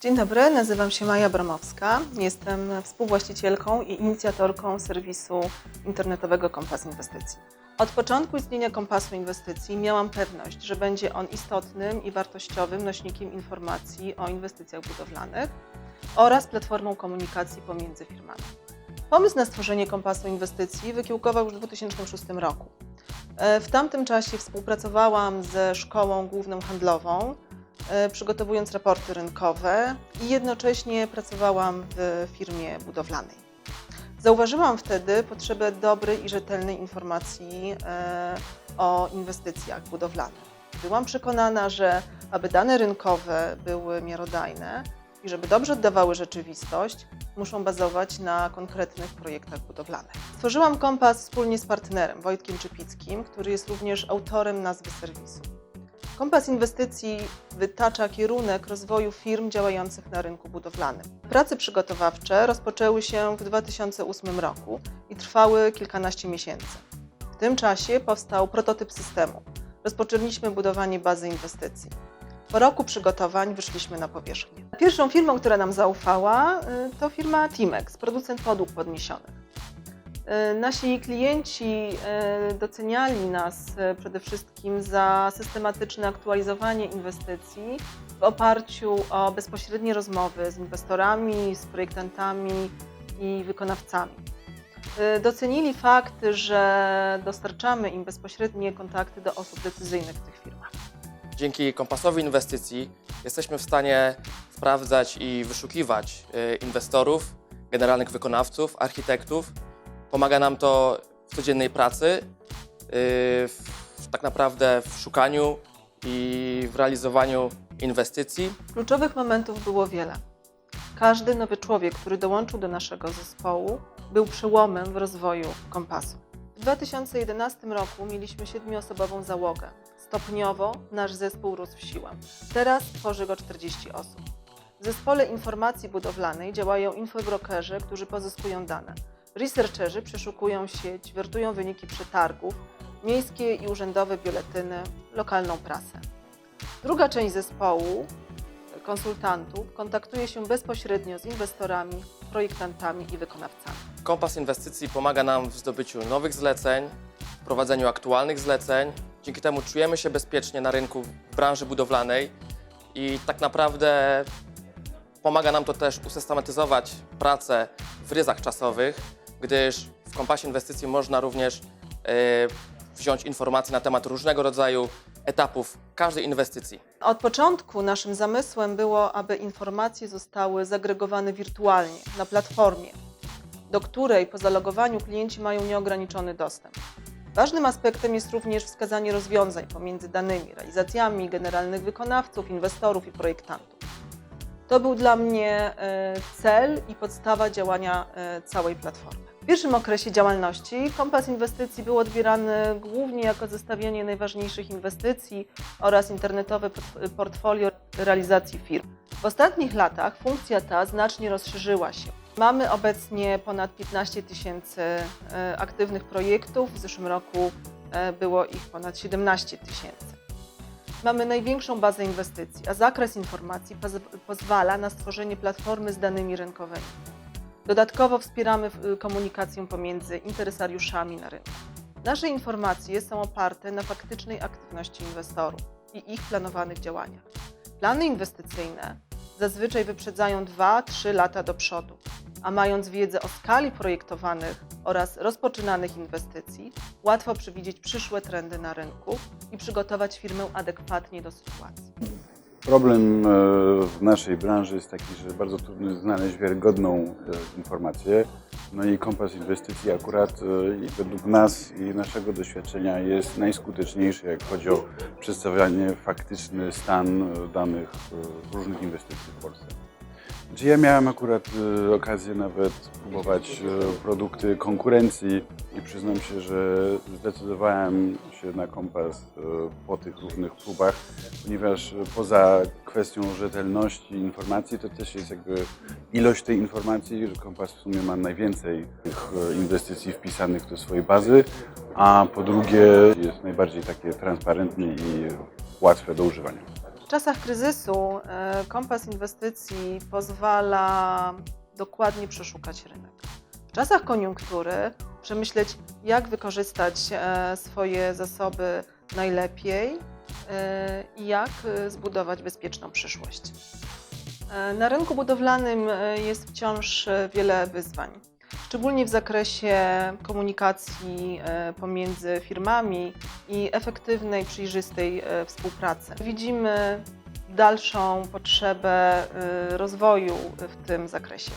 Dzień dobry, nazywam się Maja Bramowska. Jestem współwłaścicielką i inicjatorką serwisu internetowego Kompas Inwestycji. Od początku istnienia Kompasu Inwestycji miałam pewność, że będzie on istotnym i wartościowym nośnikiem informacji o inwestycjach budowlanych oraz platformą komunikacji pomiędzy firmami. Pomysł na stworzenie Kompasu Inwestycji wykiełkował już w 2006 roku. E, W tamtym czasie współpracowałam ze Szkołą Główną Handlową, przygotowując raporty rynkowe i jednocześnie pracowałam w firmie budowlanej. Zauważyłam wtedy potrzebę dobrej i rzetelnej informacji e, o inwestycjach budowlanych. Byłam przekonana, że aby dane rynkowe były miarodajne i żeby dobrze oddawały rzeczywistość, muszą bazować na konkretnych projektach budowlanych. Stworzyłam kompas wspólnie z partnerem Wojtkiem Czypickim, który jest również autorem nazwy serwisu. Kompas inwestycji wytacza kierunek rozwoju firm działających na rynku budowlanym. Prace przygotowawcze rozpoczęły się w 2008 roku i trwały kilkanaście miesięcy. W tym czasie powstał prototyp systemu. Rozpoczęliśmy budowanie bazy inwestycji. Po roku przygotowań wyszliśmy na powierzchnię. Pierwszą firmą, która nam zaufała, y, to firma Timex, producent podłóg podniesionych. Y, Nasi klienci y, doceniali nas y, przede wszystkim za systematyczne aktualizowanie inwestycji w oparciu o bezpośrednie rozmowy z inwestorami, z projektantami i wykonawcami. Docenili fakt, że dostarczamy im bezpośrednie kontakty do osób decyzyjnych w tych firmach. Dzięki kompasowi inwestycji jesteśmy w stanie sprawdzać i wyszukiwać inwestorów, generalnych wykonawców, architektów. Pomaga nam to w codziennej pracy, y, w, tak naprawdę w szukaniu i w realizowaniu inwestycji. Kluczowych momentów było wiele. Każdy nowy człowiek, który dołączył do naszego zespołu, był przełomem w rozwoju kompasu. W 2011 roku mieliśmy siedmioosobową załogę. Stopniowo nasz zespół rósł w siłę. Teraz tworzy go 40 osób. W zespole informacji budowlanej działają infobrokerzy, którzy pozyskują dane. Researcherzy przeszukują sieć, wertują wyniki przetargów, miejskie i urzędowe biuletyny, lokalną prasę. Druga część zespołu konsultantów kontaktuje się bezpośrednio z inwestorami, projektantami i wykonawcami. Kompas inwestycji pomaga nam w zdobyciu nowych zleceń, w prowadzeniu aktualnych zleceń. Dzięki temu czujemy się bezpiecznie na rynku w branży budowlanej i tak naprawdę pomaga nam to też usystematyzować pracę w ryzach czasowych, gdyż w kompasie inwestycji można również e, wziąć informacje na temat różnego rodzaju etapów każdej inwestycji. Od początku naszym zamysłem było, aby informacje zostały zagregowane wirtualnie na platformie, do której po zalogowaniu klienci mają nieograniczony dostęp. Ważnym aspektem jest również wskazanie rozwiązań pomiędzy danymi realizacjami generalnych wykonawców, inwestorów i projektantów. To był dla mnie e, cel i podstawa działania e, całej platformy. Pierwszym okresie działalności Kompas Inwestycji był odbierany głównie jako zestawienie najważniejszych inwestycji oraz internetowe port- portfolio realizacji firm. W ostatnich latach funkcja ta znacznie rozszerzyła się. Mamy obecnie ponad 15 tysięcy e, aktywnych projektów, w zeszłym roku e, było ich ponad 17 tysięcy. Mamy największą bazę inwestycji, a zakres informacji poz- pozwala na stworzenie platformy z danymi rynkowymi. Dodatkowo wspieramy w- komunikację pomiędzy interesariuszami na rynku. Nasze informacje są oparte na faktycznej aktywności inwestorów i ich planowanych działaniach. Plany inwestycyjne zazwyczaj wyprzedzają 2-3 lata do przodu, a mając wiedzę o skali projektowanych oraz rozpoczynanych inwestycji, łatwo przewidzieć przyszłe trendy na rynku i przygotować firmę adekwatnie do sytuacji. Problem e, w naszej branży jest taki, że bardzo trudno znaleźć wiarygodną e, informację. No i kompas inwestycji akurat e, według nas i naszego doświadczenia jest najskuteczniejszy, jak chodzi o przedstawianie faktyczny stan danych różnych inwestycji w Polsce. Czy ja miałem akurat e, okazję nawet próbować e, produkty konkurencji i przyznam się, że zdecydowałem się na kompas e, po tych różnych próbach, ponieważ e, poza kwestią rzetelności informacji, to też jest jakby ilość tej informacji, że kompas w sumie ma najwięcej tych e, inwestycji wpisanych do swojej bazy, a po drugie jest najbardziej takie transparentny i łatwe do używania. Czasach kryzysu e, kompas inwestycji pozwala dokładnie przeszukać rynek. W czasach koniunktury przemyśleć, jak wykorzystać e, swoje zasoby najlepiej e, i jak zbudować bezpieczną przyszłość. Na rynku budowlanym jest wciąż wiele wyzwań, szczególnie w zakresie komunikacji e, pomiędzy firmami i efektywnej, przejrzystej e, współpracy. Widzimy dalszą potrzebę e, rozwoju w tym zakresie.